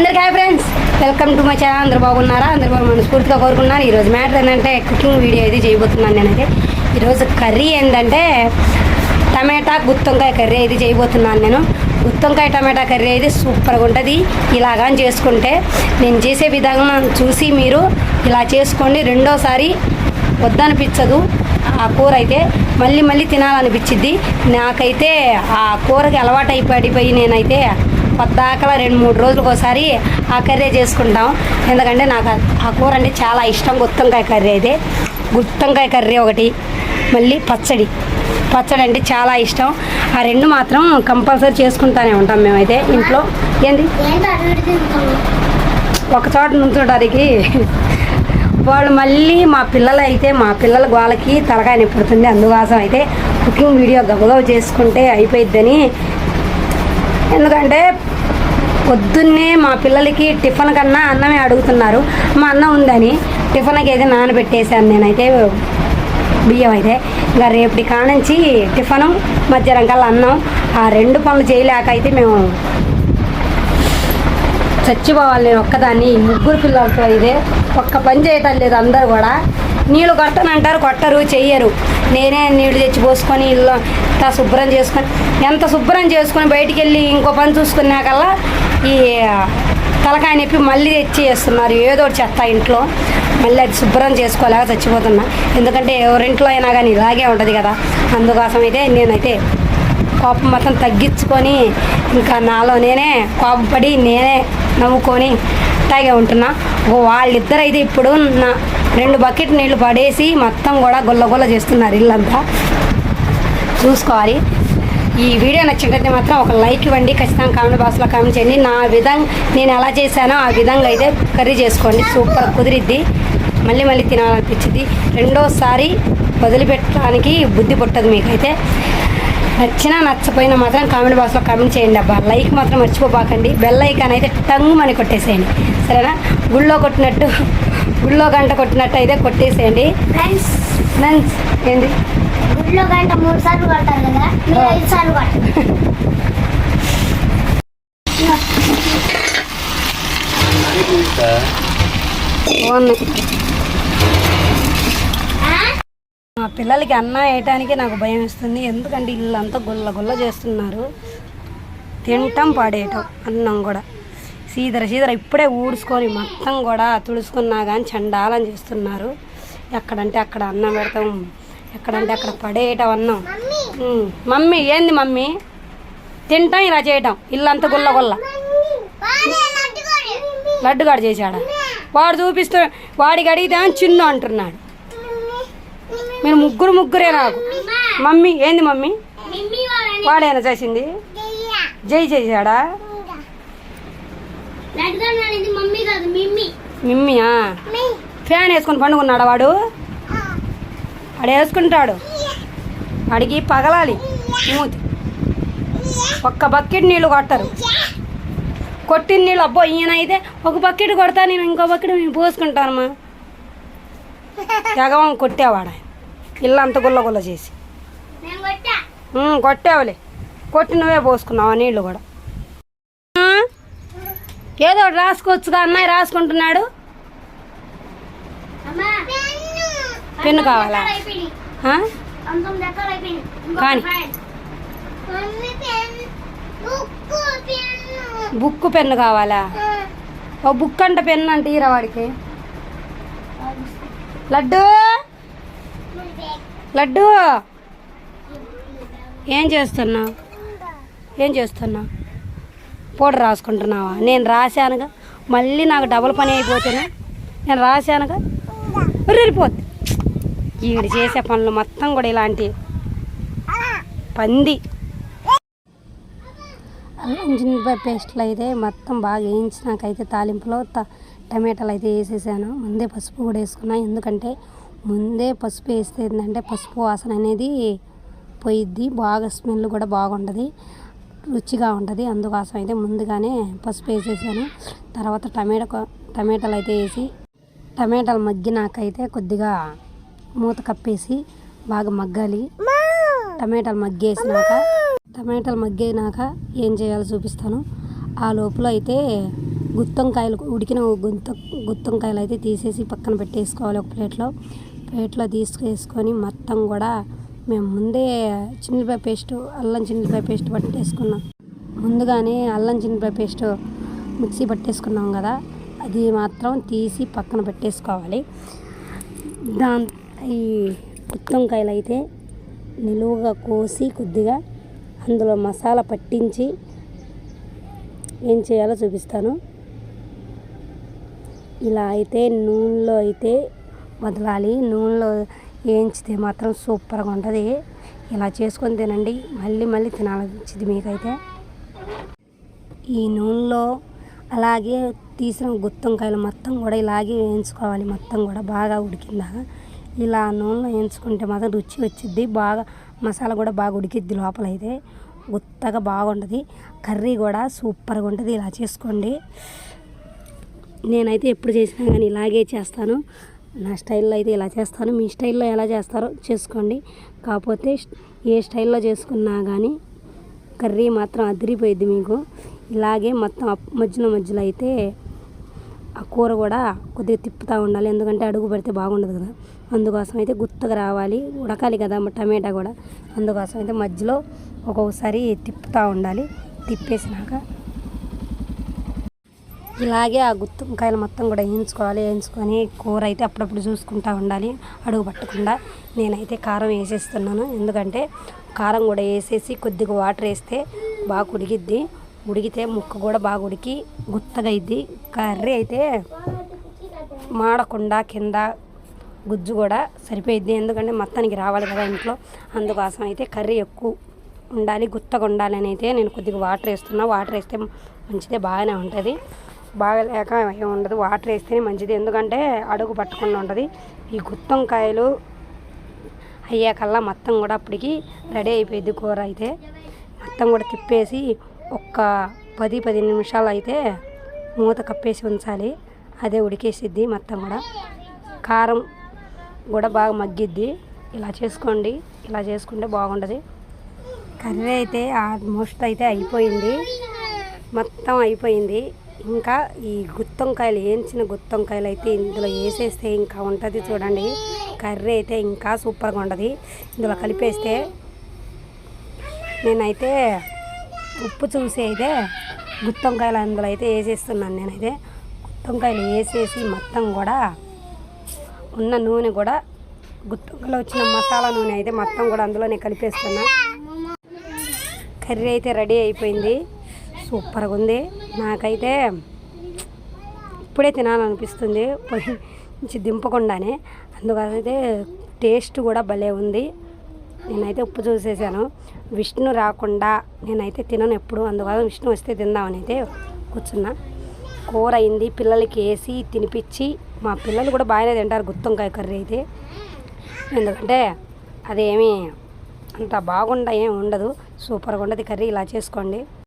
అందరికి hi friends. Welcome to my channel. అందరు బాగున్నారా? అందరు బాగా మనస్ఫూర్తిగా కోరుకున్నాను ఈరోజు మ్యాటర్ ఏంటంటే కుకింగ్ వీడియో అయితే చేయబోతున్నాను నేనైతే. ఈరోజు కర్రీ ఏంటంటే టమాటా గుత్తొంకాయ కర్రీ అయితే చేయబోతున్నాను నేను. గుత్తొంకాయ టమాటా కర్రీ అయితే సూపర్గా ఉంటుంది. ఇలాగా చేసుకుంటే నేను చేసే విధానం చూసి మీరు ఇలా చేసుకోండి. రెండోసారి వద్దనిపించదు. ఆ కూర అయితే మళ్ళీ మళ్ళీ తినాలనిపించింది నాకైతే ఆ కూరకి అలవాటు అయిపోయి నేనైతే పద్దాకలా రెండు మూడు రోజులకు ఒకసారి ఆ కర్రీ చేసుకుంటాం. ఎందుకంటే నాకు ఆ- ఆ కూర అంటే చాలా ఇష్టం. గుత్తంకాయ కర్రీ అయితే. గుత్తంకాయ కర్రీ ఒకటి మళ్ళీ పచ్చడి. పచ్చడి అంటే చాలా ఇష్టం. ఆ రెండు మాత్రం కంపల్సరీ చేసుకుంటానే ఉంటాం మేమైతే ఇంట్లో. ఏంది? ఒక చోట నుంచోడానికి వాళ్ళు మళ్ళీ మా పిల్లలు అయితే మా పిల్లల వాళ్ళకి తలకాయ నిప్పుడుతుంది. అందుకోసం అయితే కుకింగ్ వీడియో గబగబ చేసుకుంటే అయిపోయిద్దని ఎందుకంటే పొద్దున్నే మా పిల్లలకి టిఫిన్ కన్నా అన్నమే అడుగుతున్నారు. మా అన్నం ఉందని టిఫిన్కి అయితే నానబెట్టేశాను నేనైతే. బియ్యం అయితే. ఇంకా రేపటి కానుంచి టిఫను మధ్యాహ్నం కల్లా అన్నం ఆ రెండు పనులు చేయలేక అయితే మేము చచ్చిపోవాలి నేను ఒక్కదాన్ని. ముగ్గురు పిల్లలతో ఇదే ఒక్క పని చేయటం లేదు అందరు కూడా. నీళ్ళు కొట్టనంటారు కొట్టరు చెయ్యరు. నేనే నీళ్ళు తెచ్చి పోసుకొని ఇల్లు అంతా శుభ్రం చేసుకొని ఎంత శుభ్రం చేసుకొని బయటికి వెళ్ళి ఇంకో పని చూసుకున్నాకల్లా ఈ తలకాయ నొప్పి మళ్ళీ తెచ్చి చేస్తున్నారు ఏదో ఒకటి చెత్త ఇంట్లో. మళ్ళీ అది శుభ్రం చేసుకోలేక చచ్చిపోతున్నా. ఎందుకంటే ఎవరింట్లో అయినా కానీ ఇలాగే ఉంటుంది కదా. అందుకోసం అయితే నేనైతే కోపం మొత్తం తగ్గించుకొని ఇంకా నాలో నేనే కోపపడి నేనే నవ్వుకొని అట్లాగే ఉంటున్నా. వాళ్ళిద్దరైతే ఇప్పుడు నా రెండు బకెట్ నీళ్ళు పడేసి మొత్తం కూడా గుల్ల చేస్తున్నారు ఇల్లంతా. చూసుకోవాలి. ఈ వీడియో నచ్చినట్లయితే మాత్రం ఒక లైక్ ఇవ్వండి. ఖచ్చితంగా కామెంట్ బాక్స్లో కామెంట్ చేయండి. నా విధంగా నేను ఎలా చేశానో ఆ విధంగా అయితే కర్రీ చేసుకోండి. సూపర్ కుదిరిద్ది. మళ్ళీ మళ్ళీ తినాలనిపించింది. రెండోసారి వదిలిపెట్టడానికి బుద్ధి పుట్టదు మీకైతే. నచ్చినా నచ్చపోయినా మాత్రం కామెంట్ బాక్స్లో కామెంట్ చేయండి అబ్బా. లైక్ మాత్రం మర్చిపోబాకండి. బెల్ ఐకాన్ అయితే టంగు మని కొట్టేసేయండి. సరేనా? గుళ్ళో కొట్టినట్టు గుళ్ళో గంట కొట్టినట్టు అయితే కొట్టేసేయండి. ఫ్రెండ్స్ ఫ్రెండ్స్ ఏంది? గుడిలో గంట మూడు సార్లు కొడతారు కదా మీరు ఐదు సార్లు బాగున్నాయి మా పిల్లలకి అన్నం వేయటానికి నాకు భయం వేస్తుంది. ఎందుకంటే ఇల్లు అంతా గుల్ల గుల్ల చేస్తున్నారు. తింటాం పాడేయటం అన్నం కూడా. సీదర సీదర ఇప్పుడే ఊడ్చుకొని మొత్తం కూడా తుడుచుకున్నా కానీ చండాలని చేస్తున్నారు. ఎక్కడంటే అక్కడ అన్నం పెడతాం ఎక్కడంటే అక్కడ పడేయటం అన్నం. మమ్మీ ఏంది మమ్మీ? తింటాం ఇలా చేయటం. ఇల్లంతా గుల్ల గుల్ల. లడ్డుగాడు చేశాడా? వాడు చూపిస్తూ వాడికి అడిగితే చిన్ను అంటున్నాడు. మీరు ముగ్గురు ముగ్గురే నాకు. మమ్మీ ఏంది మమ్మీ? వాడేనా చేసింది? జై చేశాడా లడ్డుగా అనేది మమ్మీ కాదు మిమ్మీ మిమ్మీయా? ఫ్యాన్ వేసుకొని పండుకున్నాడా వాడు? వాడు వేసుకుంటాడు. వాడికి పగలాలి. మూతి. ఒక్క బకెట్ నీళ్ళు కొట్టరు. కొట్టిన నీళ్ళు అబ్బో ఈయన అయితే ఒక బకెట్ కొడతా నేను ఇంకో బకెట్ మేము పోసుకుంటానమ్మా. ఎగవం కొట్టేవాడు ఇల్లు అంత గుల్ల గుల్ల చేసి. కొట్టావులే కొట్టి. నువ్వే పోసుకున్నావు నీళ్ళు కూడా? ఏదో ఒకటి రాసుకోవచ్చుగా అన్నయ్య రాసుకుంటున్నాడు. అమ్మా పెన్ను. కావాలా? కానీ. Book pen. కావాలా? ఓ బుక్ అంటే పెన్ను అంటే ఈరా వాడికి. లడ్డు? లడ్డు? ఏం చేస్తున్నావు? ఏం చేస్తున్నావు? పౌడర్ రాసుకుంటున్నావా? నేను రాశానుగా. మళ్ళీ నాకు డబుల్ పని అయిపోతేనే నేను రాశానుగా. ఉరిపోద్ది ఈవిడ చేసే పనులు మొత్తం కూడా ఇలాంటి పంది. అల్లం జిన్నిపాయ పేస్ట్లు అయితే మొత్తం బాగా వేయించినాకైతే తాలింపులో టమాటాలు అయితే వేసేసాను. ముందే పసుపు కూడా వేసుకున్నా. ఎందుకంటే ముందే పసుపు వేస్తే ఏంటంటే పసుపు వాసన అనేది పోయిద్ది. బాగా స్మెల్ కూడా బాగుంటుంది. రుచిగా ఉంటుంది. అందుకోసం అయితే ముందుగానే పసుపు వేసేసాను. తర్వాత టమాటా టమాటాలు అయితే వేసి టమాటాలు మగ్గినాకైతే కొద్దిగా మూత కప్పేసి బాగా మగ్గాలి. టమాటాలు మగ్గేసినాక టమాటాలు మగ్గినాక ఏం చేయాలో చూపిస్తాను. ఆ లోపల అయితే గుత్తంకాయలు ఉడికిన గుంత గుత్తంకాయలు అయితే తీసేసి పక్కన పెట్టేసుకోవాలి ఒక ప్లేట్లో. ప్లేట్లో తీసుకేసుకొని మొత్తం కూడా మేము ముందే చిన్నపాయ పేస్ట్ అల్లం చిన్నపాయ పేస్ట్ పట్టేసుకున్నాం. ముందుగానే అల్లం చిన్నపాయ పేస్ట్ మిక్సీ పట్టేసుకున్నాం కదా అది మాత్రం తీసి పక్కన పెట్టేసుకోవాలి. దాని ఈ గుత్తంకాయలు అయితే నిలువుగా కోసి కొద్దిగా అందులో మసాలా పట్టించి ఏం చేయాలో చూపిస్తాను. ఇలా అయితే నూనెలో అయితే వదలాలి. నూనెలో వేయించితే మాత్రం సూపర్గా ఉంటుంది. ఇలా చేసుకొని తినండి. మళ్ళీ మళ్ళీ తినాలనిచ్చింది మీకైతే. ఈ నూనెలో అలాగే తీసిన గుత్తంకాయలు మొత్తం కూడా ఇలాగే వేయించుకోవాలి. మొత్తం కూడా బాగా ఉడికిందాక ఇలా నూనెలో వేయించుకుంటే మాత్రం రుచి వచ్చిద్ది. బాగా మసాలా కూడా బాగా ఉడికిద్ది లోపల అయితే గుత్తగా బాగుంటుంది. కర్రీ కూడా సూపర్గా ఉంటుంది. ఇలా చేసుకోండి. నేనైతే ఎప్పుడు చేసినా కానీ ఇలాగే చేస్తాను. నా స్టైల్లో అయితే ఇలా చేస్తాను. మీ స్టైల్లో ఎలా చేస్తారో చేసుకోండి. కాకపోతే ఏ స్టైల్లో చేసుకున్నా కానీ కర్రీ మాత్రం అదిరిపోయింది మీకు. ఇలాగే మొత్తం మధ్యలో మధ్యలో అయితే ఆ కూర కూడా కొద్దిగా తిప్పుతూ ఉండాలి. ఎందుకంటే అడుగు పెడితే బాగుండదు కదా. అందుకోసం అయితే గుత్తగా రావాలి. ఉడకాలి కదా టమాటా కూడా. అందుకోసం అయితే మధ్యలో ఒక్కొక్కసారి తిప్పుతూ ఉండాలి. తిప్పేసినాక ఇలాగే ఆ గుత్తొంకాయలు మొత్తం కూడా వేయించుకోవాలి వేయించుకొని కూర అయితే అప్పుడప్పుడు చూసుకుంటూ ఉండాలి అడుగు పట్టకుండా. నేనైతే కారం వేసేస్తున్నాను ఎందుకంటే కారం కూడా వేసేసి కొద్దిగా వాటర్ వేస్తే బాగా ఉడికిద్ది. ఉడికితే ముక్క కూడా బాగా ఉడికి గుత్తగా ఇద్ది కర్రీ అయితే మాడకుండా కింద గుజ్జు కూడా సరిపోయిద్ది ఎందుకంటే మొత్తానికి రావాలి కదా ఇంట్లో. అందుకోసం అయితే కర్రీ ఎక్కువ ఉండాలి గుత్తగా ఉండాలి అయితే నేను కొద్దిగా వాటర్ వేస్తున్నా. వాటర్ వేస్తే మంచిదే బాగానే ఉంటుంది. బాగా లేక ఏమి ఉండదు. వాటర్ వేస్తేనే మంచిది. ఎందుకంటే అడుగు పట్టకుండా ఉంటుంది. ఈ గుత్తొంకాయలు అయ్యాకల్లా మొత్తం కూడా అప్పటికి రెడీ అయిపోయింది కూర అయితే. మొత్తం కూడా తిప్పేసి ఒక్క పది పది నిమిషాలు అయితే మూత కప్పేసి ఉంచాలి. అదే ఉడికేసిద్ది మొత్తం కూడా. కారం కూడా బాగా మగ్గిద్ది. ఇలా చేసుకోండి. ఇలా చేసుకుంటే బాగుంటుంది. కర్రీ అయితే ఆల్మోస్ట్ అయితే అయిపోయింది. మొత్తం అయిపోయింది. ఇంకా ఈ గుత్తొంకాయలు వేయించిన గుత్తొంకాయలు అయితే ఇందులో వేసేస్తే ఇంకా ఉంటుంది చూడండి. కర్రీ అయితే ఇంకా సూపర్గా ఉంటుంది. ఇందులో కలిపేస్తే నేనైతే ఉప్పు చూసి అయితే గుత్తొంకాయలు అందులో అయితే వేసేస్తున్నాను నేనైతే. గుత్తొంకాయలు వేసేసి మొత్తం కూడా ఉన్న నూనె కూడా గుత్తొంకాయలో వచ్చిన మసాలా నూనె అయితే మొత్తం కూడా అందులోనే కలిపేస్తున్నా. కర్రీ అయితే రెడీ అయిపోయింది. సూపర్గా ఉంది నాకైతే ఇప్పుడే తినాలనిపిస్తుంది. పొయ్యి నుంచి దింపకుండానే. అందుకైతే అయితే టేస్ట్ కూడా భలే ఉంది. నేనైతే ఉప్పు చూసేసాను. విష్ణు రాకుండా నేనైతే తినను ఎప్పుడు. అందుకోసం విష్ణు వస్తే తిందామని అయితే కూర్చున్నా. కూర అయింది. పిల్లలకి వేసి తినిపించి మా పిల్లలు కూడా బాగానే తింటారు గుత్తొంకాయ కర్రీ అయితే. ఎందుకంటే అదేమీ అంత బాగుండ ఏమి ఉండదు. సూపర్గా ఉండదు కర్రీ. ఇలా చేసుకోండి.